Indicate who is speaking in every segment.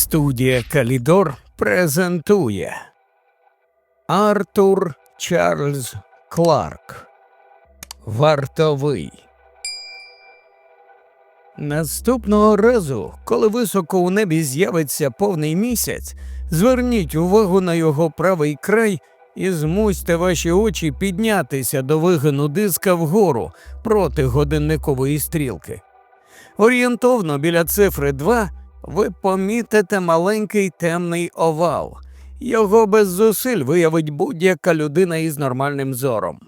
Speaker 1: Студія Калідор презентує Артур Чарльз Кларк. Вартовий. Наступного разу, коли високо у небі з'явиться повний місяць, зверніть увагу на його правий край і змусьте ваші очі піднятися до вигину диска вгору проти годинникової стрілки. Орієнтовно біля цифри 2 ви помітите маленький темний овал. Його без зусиль виявить будь-яка людина із нормальним зором.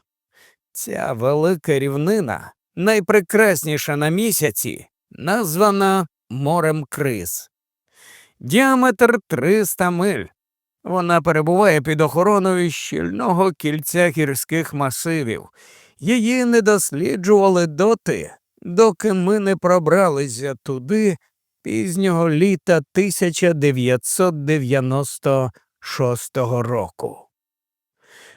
Speaker 1: Ця велика рівнина, найпрекрасніша на місяці, названа морем криз. Діаметр 300 миль. Вона перебуває під охороною щільного кільця гірських масивів. Її не досліджували доти, доки ми не пробралися туди пізнього літа 1996 року.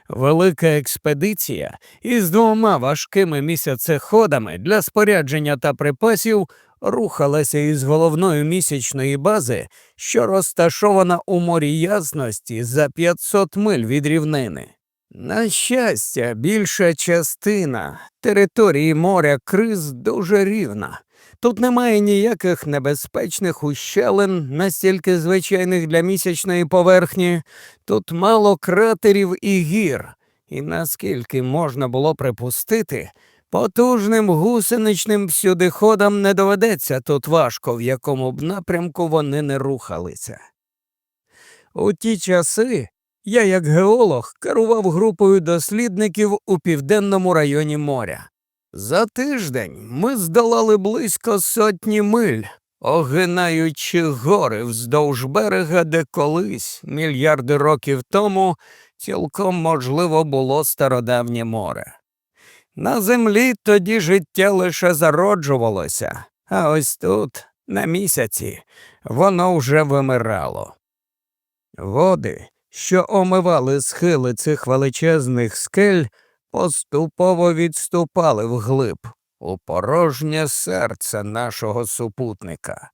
Speaker 1: Велика експедиція із двома важкими місяцеходами для спорядження та припасів рухалася із головної місячної бази, що розташована у морі ясності за 500 миль від рівнини. На щастя, більша частина території моря криз дуже рівна. Тут немає ніяких небезпечних ущелин, настільки звичайних для місячної поверхні, тут мало кратерів і гір, і наскільки можна було припустити, потужним гусеничним всюдиходам не доведеться тут важко, в якому б напрямку вони не рухалися. У ті часи я, як геолог, керував групою дослідників у південному районі моря. За тиждень ми здолали близько сотні миль, огинаючи гори вздовж берега, де колись, мільярди років тому, цілком можливо було стародавнє море. На землі тоді життя лише зароджувалося, а ось тут, на місяці, воно вже вимирало. Води, що омивали схили цих величезних скель, поступово відступали вглиб у порожнє серце нашого супутника.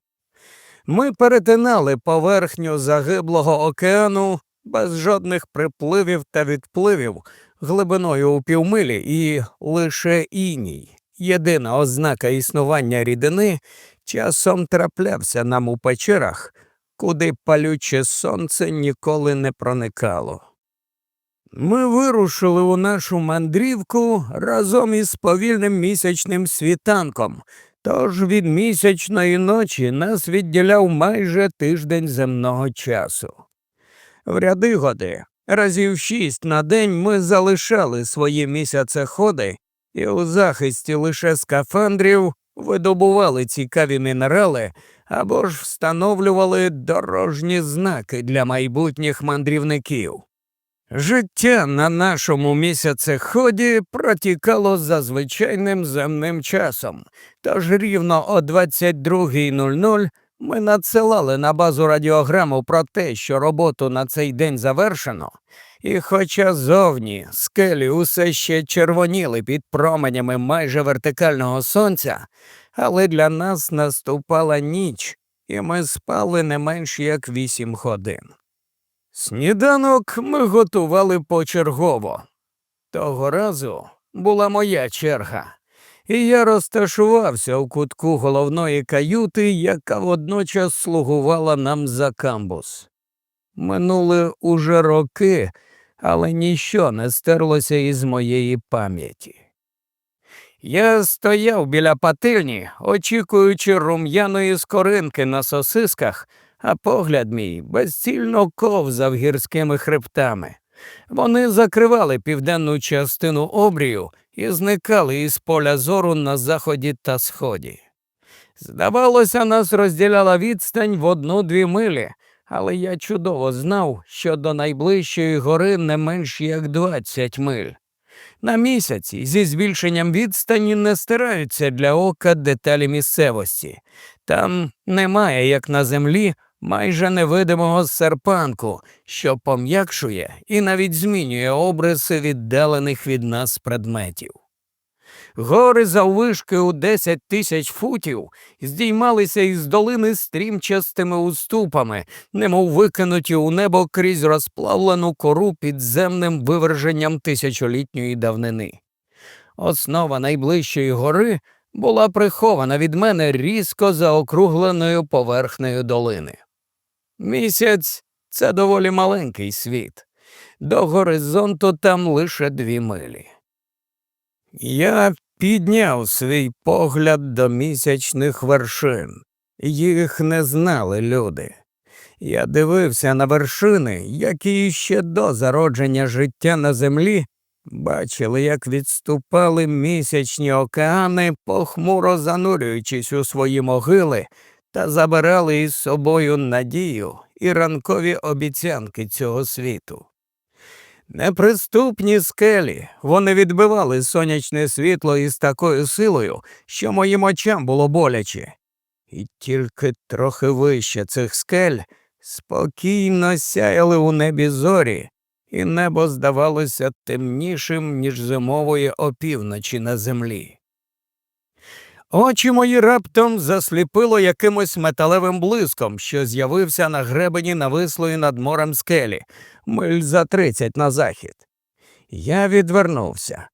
Speaker 1: Ми перетинали поверхню загиблого океану без жодних припливів та відпливів глибиною у півмилі і лише іній. Єдина ознака існування рідини часом траплявся нам у печерах, куди палюче сонце ніколи не проникало. Ми вирушили у нашу мандрівку разом із повільним місячним світанком, тож від місячної ночі нас відділяв майже тиждень земного часу. В ряди годи, разів шість на день ми залишали свої місяцеходи і у захисті лише скафандрів видобували цікаві мінерали або ж встановлювали дорожні знаки для майбутніх мандрівників. Життя на нашому місяцеході протікало за звичайним земним часом, тож рівно о 22.00 ми надсилали на базу радіограму про те, що роботу на цей день завершено, і хоча зовні скелі усе ще червоніли під променями майже вертикального сонця, але для нас наступала ніч, і ми спали не менш як вісім годин. Сніданок ми готували почергово. Того разу була моя черга, і я розташувався у кутку головної каюти, яка водночас слугувала нам за камбус. Минули уже роки, але ніщо не стерлося із моєї пам'яті. Я стояв біля пательні, очікуючи рум'яної скоринки на сосисках, а погляд мій безцільно ковзав гірськими хребтами. Вони закривали південну частину обрію і зникали із поля зору на заході та сході. Здавалося, нас розділяла відстань в одну-дві милі, але я чудово знав, що до найближчої гори не менш як 20 миль. На місяці зі збільшенням відстані не стираються для ока деталі місцевості. Там немає, як на землі, майже невидимого серпанку, що пом'якшує і навіть змінює обриси віддалених від нас предметів. Гори заввишки у 10 тисяч футів здіймалися із долини стрімчастими уступами, немов викинуті у небо крізь розплавлену кору підземним виверженням тисячолітньої давнини. Основа найближчої гори була прихована від мене різко заокругленою поверхнею долини. Місяць це доволі маленький світ. До горизонту там лише дві милі. Я підняв свій погляд до місячних вершин. Їх не знали люди. Я дивився на вершини, які ще до зародження життя на землі бачили, як відступали місячні океани, похмуро занурюючись у свої могили та забирали із собою надію і ранкові обіцянки цього світу. Неприступні скелі, вони відбивали сонячне світло із такою силою, що моїм очам було боляче. І тільки трохи вище цих скель спокійно сяяли у небі зорі, і небо здавалося темнішим, ніж зимової опівночі на землі. Очі мої раптом засліпило якимось металевим блиском, що з'явився на гребені навислої над морем скелі, миль за тридцять на захід. Я відвернувся.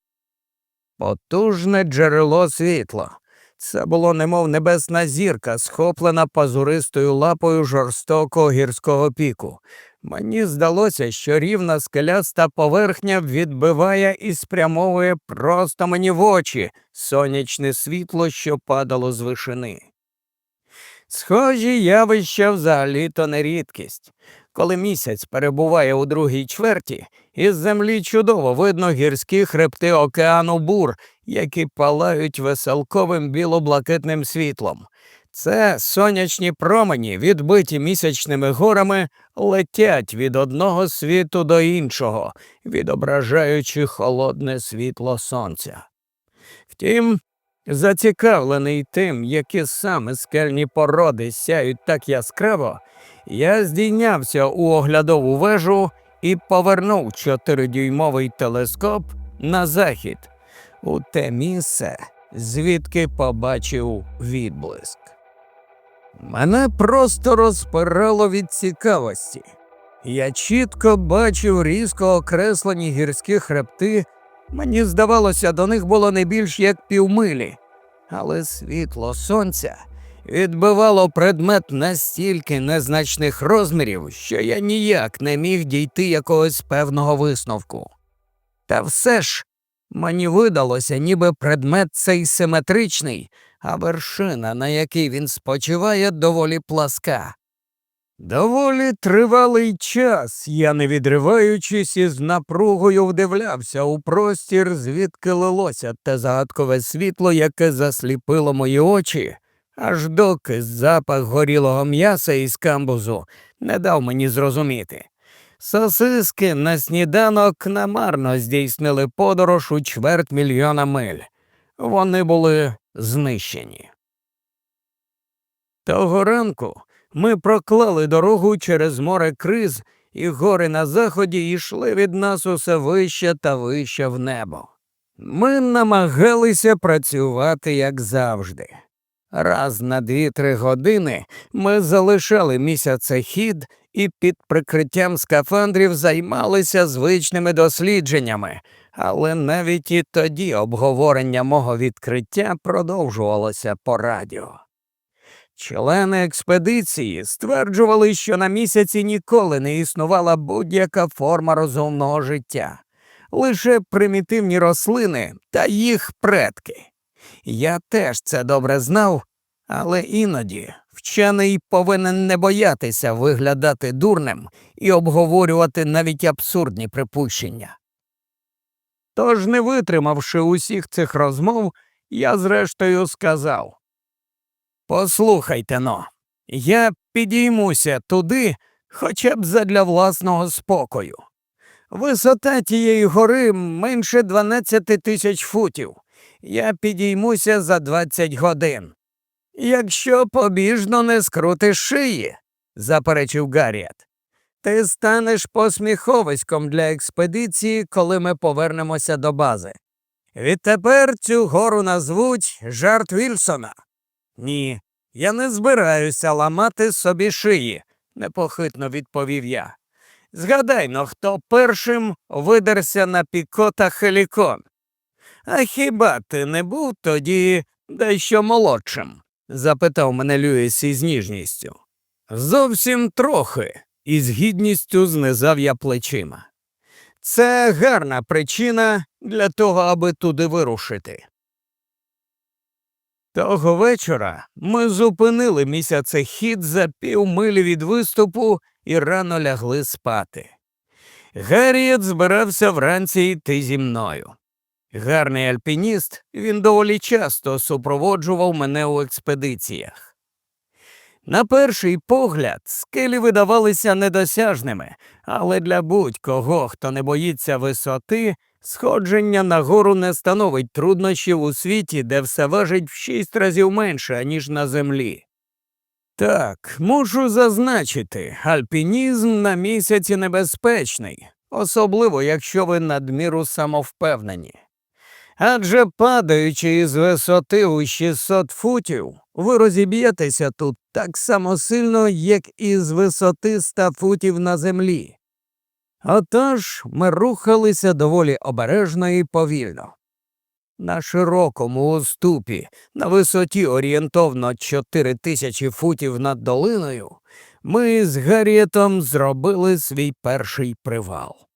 Speaker 1: Потужне джерело світла. Це було немов небесна зірка, схоплена пазуристою лапою жорстокого гірського піку. Мені здалося, що рівна скеляста поверхня відбиває і спрямовує просто мені в очі сонячне світло, що падало з вишини. Схожі явища взагалі то не рідкість. Коли місяць перебуває у другій чверті, із землі чудово видно гірські хребти океану бур, які палають веселковим білоблакитним світлом. Це сонячні промені, відбиті місячними горами, летять від одного світу до іншого, відображаючи холодне світло сонця. Втім, зацікавлений тим, які саме скельні породи сяють так яскраво, я здійнявся у оглядову вежу і повернув чотиридюймовий телескоп на захід, у те місце, звідки побачив відблиск. Мене просто розпирало від цікавості. Я чітко бачив різко окреслені гірські хребти, мені здавалося, до них було не більш як півмилі, але світло сонця відбивало предмет настільки незначних розмірів, що я ніяк не міг дійти якогось певного висновку. Та все ж мені видалося, ніби предмет цей симетричний а вершина, на якій він спочиває, доволі пласка. Доволі тривалий час я, не відриваючись, із напругою вдивлявся у простір, звідки лилося те загадкове світло, яке засліпило мої очі, аж доки запах горілого м'яса із камбузу не дав мені зрозуміти. Сосиски на сніданок намарно здійснили подорож у чверть мільйона миль. Вони були знищені. Того ранку ми проклали дорогу через море криз, і гори на заході йшли від нас усе вище та вище в небо. Ми намагалися працювати як завжди. Раз на дві-три години ми залишали місяцехід і під прикриттям скафандрів займалися звичними дослідженнями, але навіть і тоді обговорення мого відкриття продовжувалося по радіо. Члени експедиції стверджували, що на місяці ніколи не існувала будь-яка форма розумного життя, лише примітивні рослини та їх предки. Я теж це добре знав, але іноді вчений повинен не боятися виглядати дурним і обговорювати навіть абсурдні припущення. Тож, не витримавши усіх цих розмов, я зрештою сказав Послухайте но, я підіймуся туди хоча б задля власного спокою. Висота тієї гори менше 12 тисяч футів. Я підіймуся за 20 годин. Якщо побіжно не скрутиш шиї, заперечив Гарріет. Ти станеш посміховиськом для експедиції, коли ми повернемося до бази. Відтепер цю гору назвуть жарт Вільсона. Ні, я не збираюся ламати собі шиї, непохитно відповів я. Згадай но, хто першим видерся на пікота Хелікон. А хіба ти не був тоді дещо молодшим? Запитав мене Люїс із ніжністю. Зовсім трохи, із гідністю знизав я плечима. Це гарна причина для того, аби туди вирушити. Того вечора ми зупинили місяцехід за півмилі від виступу і рано лягли спати. Гарріет збирався вранці йти зі мною. Гарний альпініст, він доволі часто супроводжував мене у експедиціях. На перший погляд, скелі видавалися недосяжними, але для будь-кого, хто не боїться висоти, сходження на гору не становить труднощів у світі, де все важить в шість разів менше, ніж на землі. Так, мушу зазначити, альпінізм на місяці небезпечний, особливо якщо ви надміру самовпевнені. Адже падаючи із висоти у 600 футів, ви розіб'єтеся тут так само сильно, як і з висоти 100 футів на землі. Отож ми рухалися доволі обережно і повільно. На широкому уступі, на висоті орієнтовно 4 тисячі футів над долиною, ми з Гарріетом зробили свій перший привал.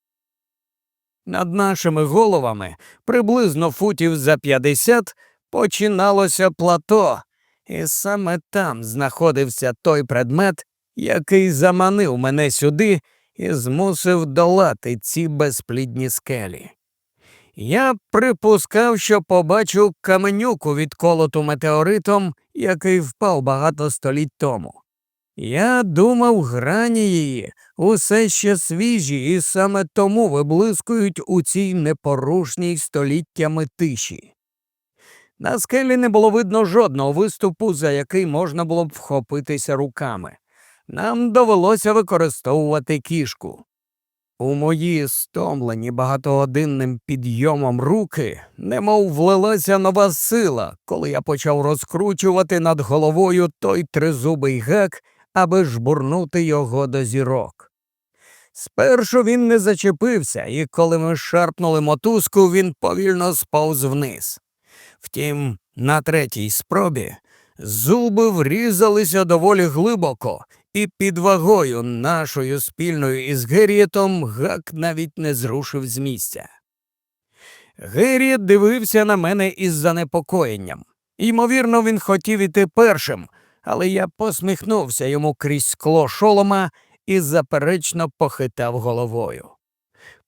Speaker 1: Над нашими головами, приблизно футів за 50, починалося плато, і саме там знаходився той предмет, який заманив мене сюди і змусив долати ці безплідні скелі. Я припускав, що побачу каменюку відколоту метеоритом, який впав багато століть тому. Я думав, грані її усе ще свіжі і саме тому виблискують у цій непорушній століттями тиші. На скелі не було видно жодного виступу, за який можна було б вхопитися руками. Нам довелося використовувати кішку. У мої стомлені багатогодинним підйомом руки, немов влилася нова сила, коли я почав розкручувати над головою той тризубий гак, аби жбурнути його до зірок. Спершу він не зачепився, і коли ми шарпнули мотузку, він повільно сповз вниз. Втім, на третій спробі зуби врізалися доволі глибоко, і під вагою нашою спільною із Геррієтом гак навіть не зрушив з місця. Геррієт дивився на мене із занепокоєнням. Ймовірно, він хотів іти першим, але я посміхнувся йому крізь скло шолома і заперечно похитав головою.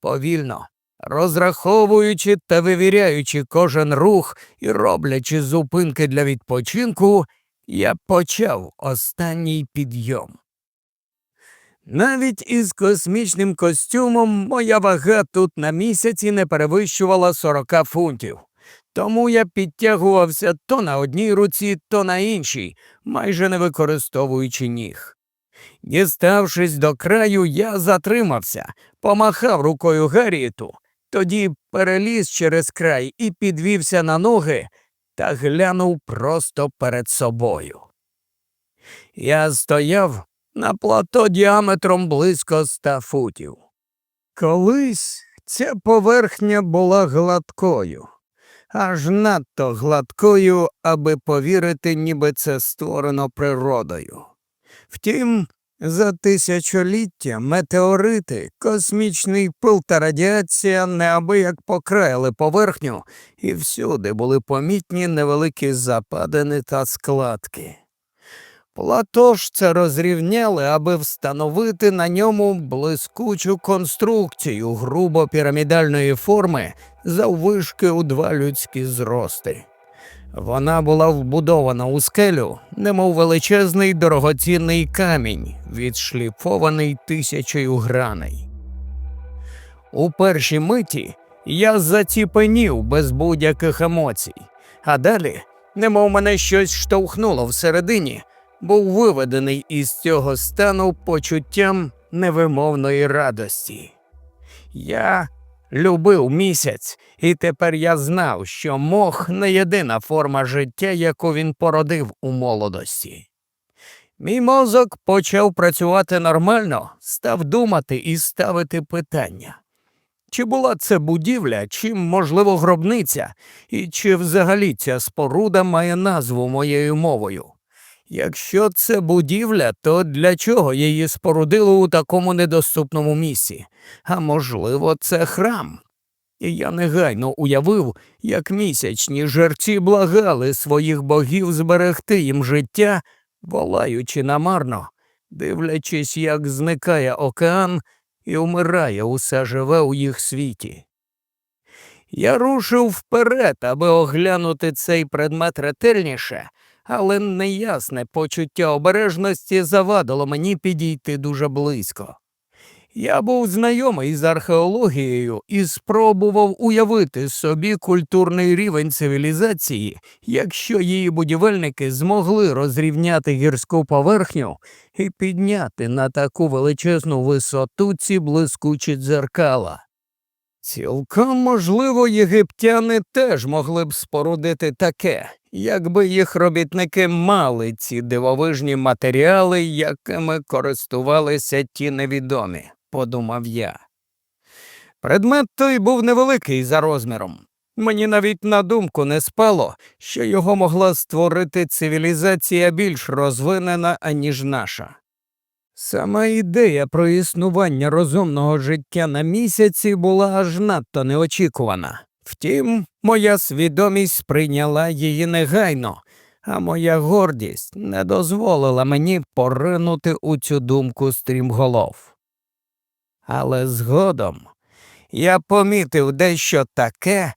Speaker 1: Повільно, розраховуючи та вивіряючи кожен рух і роблячи зупинки для відпочинку, я почав останній підйом. Навіть із космічним костюмом моя вага тут на місяці не перевищувала 40 фунтів, тому я підтягувався то на одній руці, то на іншій, майже не використовуючи ніг. Діставшись до краю, я затримався, помахав рукою Гарріту, тоді переліз через край і підвівся на ноги та глянув просто перед собою. Я стояв на плато діаметром близько ста футів. Колись ця поверхня була гладкою, аж надто гладкою, аби повірити, ніби це створено природою. Втім, за тисячоліття метеорити, космічний пил та радіація неабияк покраїли поверхню, і всюди були помітні невеликі западини та складки. Плато ж це розрівняли, аби встановити на ньому блискучу конструкцію грубо пірамідальної форми заввишки у два людські зрости. Вона була вбудована у скелю, немов величезний дорогоцінний камінь, відшліфований тисячею граней. У першій миті я заціпенів без будь-яких емоцій, а далі, немов мене щось штовхнуло всередині, був виведений із цього стану почуттям невимовної радості. Я любив місяць, і тепер я знав, що мох не єдина форма життя, яку він породив у молодості. Мій мозок почав працювати нормально, став думати і ставити питання. Чи була це будівля, чи, можливо, гробниця, і чи взагалі ця споруда має назву моєю мовою? Якщо це будівля, то для чого її спорудили у такому недоступному місці? А можливо, це храм. І я негайно уявив, як місячні жерці благали своїх богів зберегти їм життя, волаючи намарно, дивлячись, як зникає океан і вмирає усе живе у їх світі. Я рушив вперед, аби оглянути цей предмет ретельніше, але неясне почуття обережності завадило мені підійти дуже близько. Я був знайомий з археологією і спробував уявити собі культурний рівень цивілізації, якщо її будівельники змогли розрівняти гірську поверхню і підняти на таку величезну висоту ці блискучі дзеркала. Цілком можливо, єгиптяни теж могли б спорудити таке, якби їх робітники мали ці дивовижні матеріали, якими користувалися ті невідомі, подумав я. Предмет той був невеликий за розміром. Мені навіть на думку не спало, що його могла створити цивілізація більш розвинена, аніж наша. Сама ідея про існування розумного життя на місяці була аж надто неочікувана. Втім, моя свідомість сприйняла її негайно, а моя гордість не дозволила мені поринути у цю думку стрімголов. Але згодом я помітив дещо таке,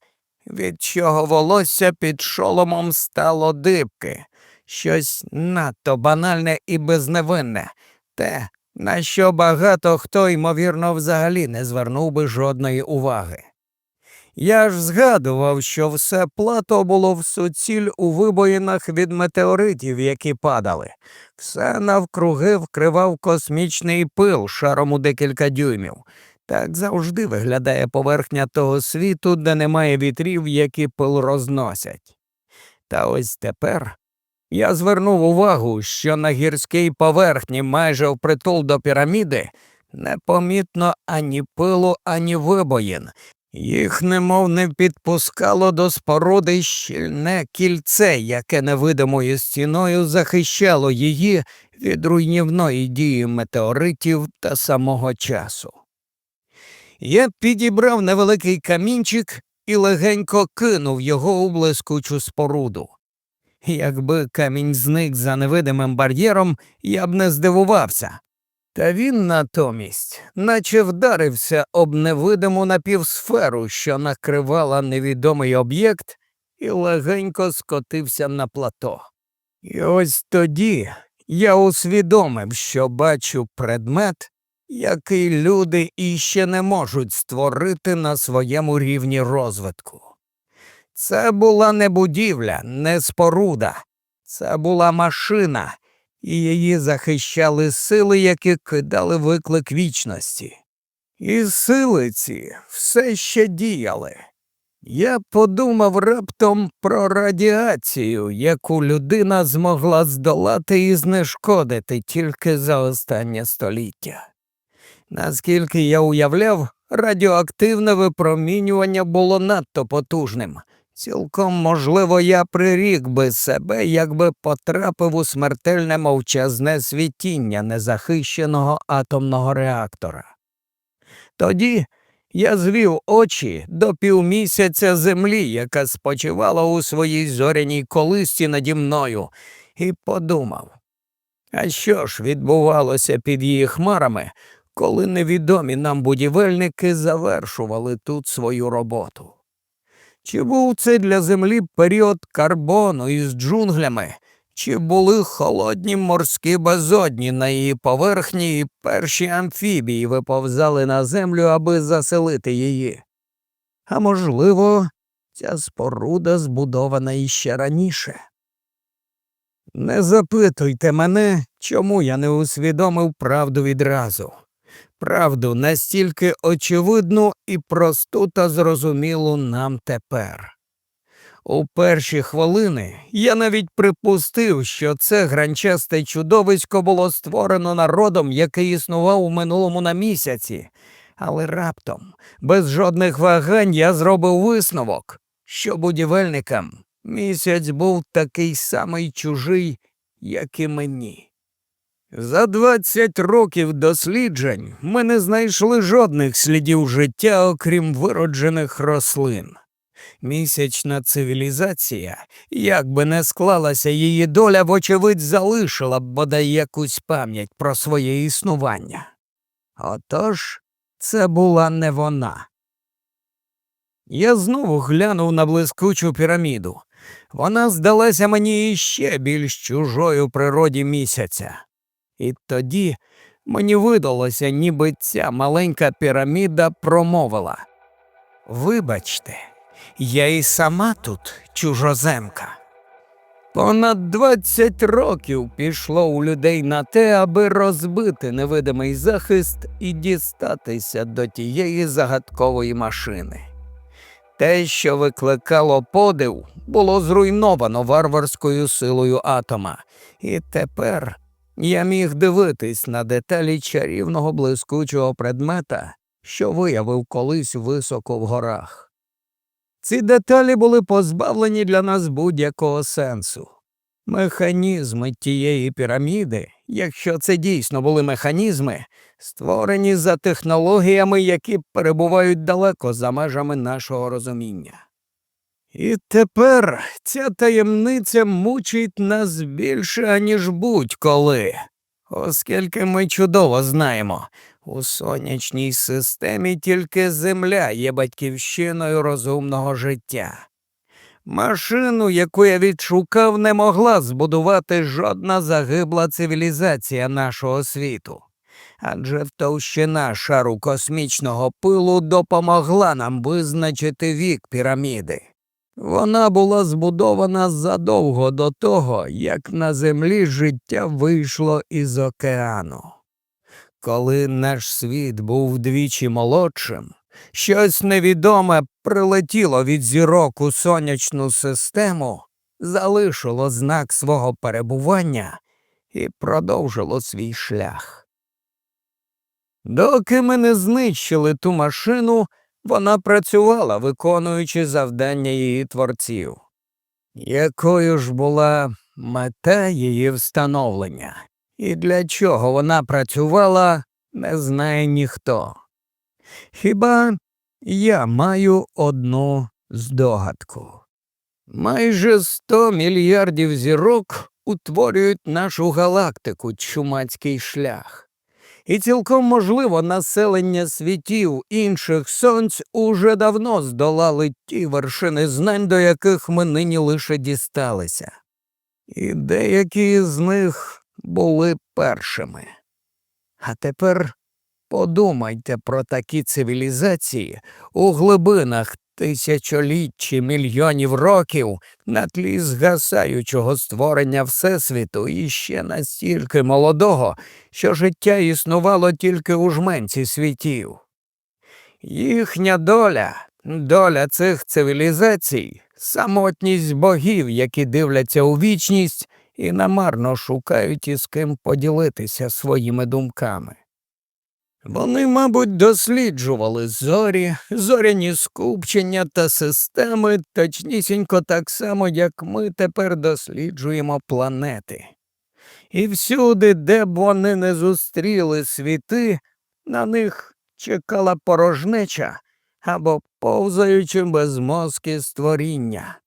Speaker 1: від чого волосся під шоломом стало дибки, щось надто банальне і безневинне те, на що багато хто, ймовірно, взагалі не звернув би жодної уваги. Я ж згадував, що все плато було в суціль у вибоїнах від метеоритів, які падали, все навкруги вкривав космічний пил шаром у декілька дюймів. Так завжди виглядає поверхня того світу, де немає вітрів, які пил розносять. Та ось тепер я звернув увагу, що на гірській поверхні, майже впритул до піраміди, непомітно ані пилу, ані вибоїн. Їх немов не підпускало до споруди щільне кільце, яке невидимою стіною захищало її від руйнівної дії метеоритів та самого часу. Я підібрав невеликий камінчик і легенько кинув його у блискучу споруду. Якби камінь зник за невидимим бар'єром, я б не здивувався. Та він натомість, наче вдарився об невидиму напівсферу, що накривала невідомий об'єкт, і легенько скотився на плато. І ось тоді я усвідомив, що бачу предмет, який люди іще не можуть створити на своєму рівні розвитку. Це була не будівля, не споруда, це була машина, і її захищали сили, які кидали виклик вічності. І сили ці все ще діяли. Я подумав раптом про радіацію, яку людина змогла здолати і знешкодити тільки за останнє століття. Наскільки я уявляв, радіоактивне випромінювання було надто потужним. Цілком можливо, я прирік би себе, якби потрапив у смертельне мовчазне світіння незахищеного атомного реактора. Тоді я звів очі до півмісяця землі, яка спочивала у своїй зоряній колисці наді мною, і подумав, а що ж відбувалося під її хмарами, коли невідомі нам будівельники завершували тут свою роботу? Чи був це для землі період карбону із джунглями, чи були холодні морські безодні на її поверхні і перші амфібії виповзали на землю, аби заселити її? А можливо, ця споруда збудована іще раніше. Не запитуйте мене, чому я не усвідомив правду відразу. Правду настільки очевидну і просту та зрозумілу нам тепер. У перші хвилини я навіть припустив, що це гранчасте чудовисько було створено народом, який існував у минулому на місяці, але раптом, без жодних вагань, я зробив висновок, що будівельникам місяць був такий самий чужий, як і мені. За 20 років досліджень ми не знайшли жодних слідів життя, окрім вироджених рослин. Місячна цивілізація, як би не склалася її доля, вочевидь, залишила б бодай якусь пам'ять про своє існування. Отож, це була не вона. Я знову глянув на блискучу піраміду. Вона здалася мені іще більш чужою природі місяця. І тоді мені видалося, ніби ця маленька піраміда промовила. Вибачте, я і сама тут чужоземка. Понад 20 років пішло у людей на те, аби розбити невидимий захист і дістатися до тієї загадкової машини. Те, що викликало подив, було зруйновано варварською силою атома, і тепер я міг дивитись на деталі чарівного блискучого предмета, що виявив колись високо в горах. Ці деталі були позбавлені для нас будь-якого сенсу. Механізми тієї піраміди, якщо це дійсно були механізми, створені за технологіями, які перебувають далеко за межами нашого розуміння. І тепер ця таємниця мучить нас більше, аніж будь-коли, оскільки ми чудово знаємо, у сонячній системі тільки Земля є батьківщиною розумного життя. Машину, яку я відшукав, не могла збудувати жодна загибла цивілізація нашого світу. Адже втовщина шару космічного пилу допомогла нам визначити вік піраміди. Вона була збудована задовго до того, як на землі життя вийшло із океану. Коли наш світ був вдвічі молодшим, щось невідоме прилетіло від зірок у сонячну систему, залишило знак свого перебування і продовжило свій шлях. Доки ми не знищили ту машину, вона працювала, виконуючи завдання її творців. Якою ж була мета її встановлення? І для чого вона працювала, не знає ніхто. Хіба я маю одну здогадку. Майже сто мільярдів зірок утворюють нашу галактику чумацький шлях. І цілком можливо, населення світів інших сонць уже давно здолали ті вершини знань, до яких ми нині лише дісталися. І деякі з них були першими. А тепер подумайте про такі цивілізації у глибинах тисячоліть мільйонів років на тлі згасаючого створення Всесвіту і ще настільки молодого, що життя існувало тільки у жменці світів. Їхня доля, доля цих цивілізацій, самотність богів, які дивляться у вічність і намарно шукають із ким поділитися своїми думками. Вони, мабуть, досліджували зорі, зоряні скупчення та системи точнісінько так само, як ми тепер досліджуємо планети. І всюди, де б вони не зустріли світи, на них чекала порожнеча або повзаючи безмозкі створіння.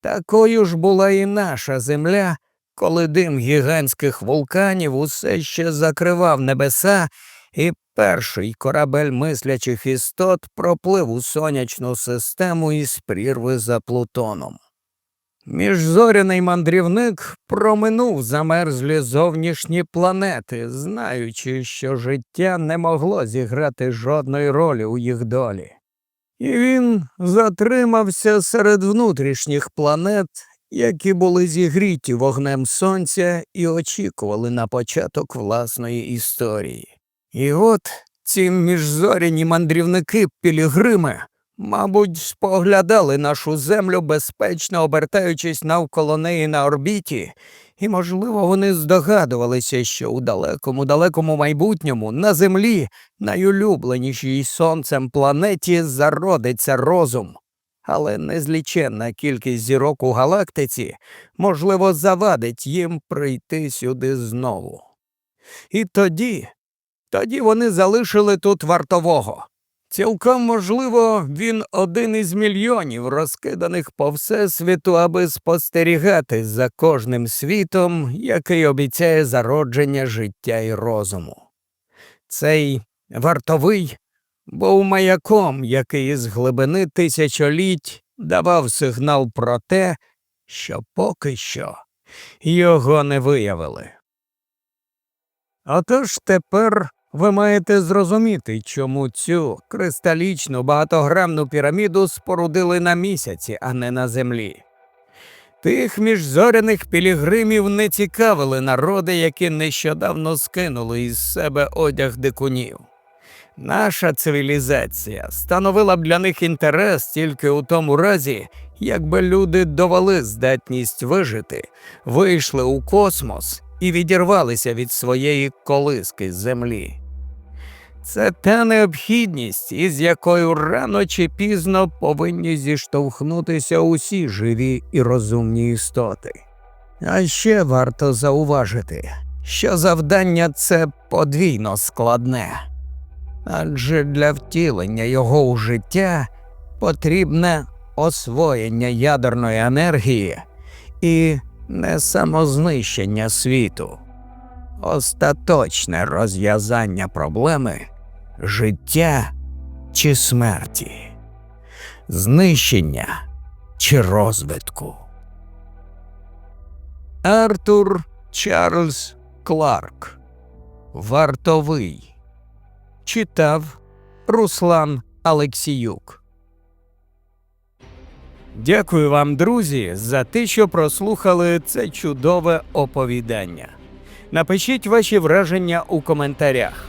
Speaker 1: Такою ж була і наша земля, коли дим гігантських вулканів усе ще закривав небеса, і перший корабель мислячих істот проплив у сонячну систему із прірви за Плутоном. Міжзоряний мандрівник проминув замерзлі зовнішні планети, знаючи, що життя не могло зіграти жодної ролі у їх долі. І він затримався серед внутрішніх планет, які були зігріті вогнем сонця і очікували на початок власної історії. І от ці міжзоряні мандрівники пілігрими, мабуть, споглядали нашу землю, безпечно обертаючись навколо неї на орбіті, і, можливо, вони здогадувалися, що у далекому далекому майбутньому на землі, найулюбленішій сонцем планеті, зародиться розум. Але незліченна кількість зірок у галактиці, можливо, завадить їм прийти сюди знову. І тоді, тоді вони залишили тут вартового. Цілком можливо, він один із мільйонів, розкиданих по всесвіту, аби спостерігати за кожним світом, який обіцяє зародження життя і розуму. Цей вартовий був маяком, який із глибини тисячоліть давав сигнал про те, що поки що його не виявили. Отож тепер ви маєте зрозуміти, чому цю кристалічну багатограмну піраміду спорудили на місяці, а не на землі. Тих міжзоряних пілігримів не цікавили народи, які нещодавно скинули із себе одяг дикунів. Наша цивілізація становила б для них інтерес тільки у тому разі, якби люди довели здатність вижити, вийшли у космос і відірвалися від своєї колиски землі. Це та необхідність, із якою рано чи пізно повинні зіштовхнутися усі живі і розумні істоти. А ще варто зауважити, що завдання це подвійно складне, адже для втілення його у життя потрібне освоєння ядерної енергії і не самознищення світу, остаточне розв'язання проблеми життя чи смерті, знищення чи розвитку. Артур Чарльз Кларк Вартовий читав Руслан Алексіюк. Дякую вам, друзі, за те, що прослухали це чудове оповідання. Напишіть ваші враження у коментарях.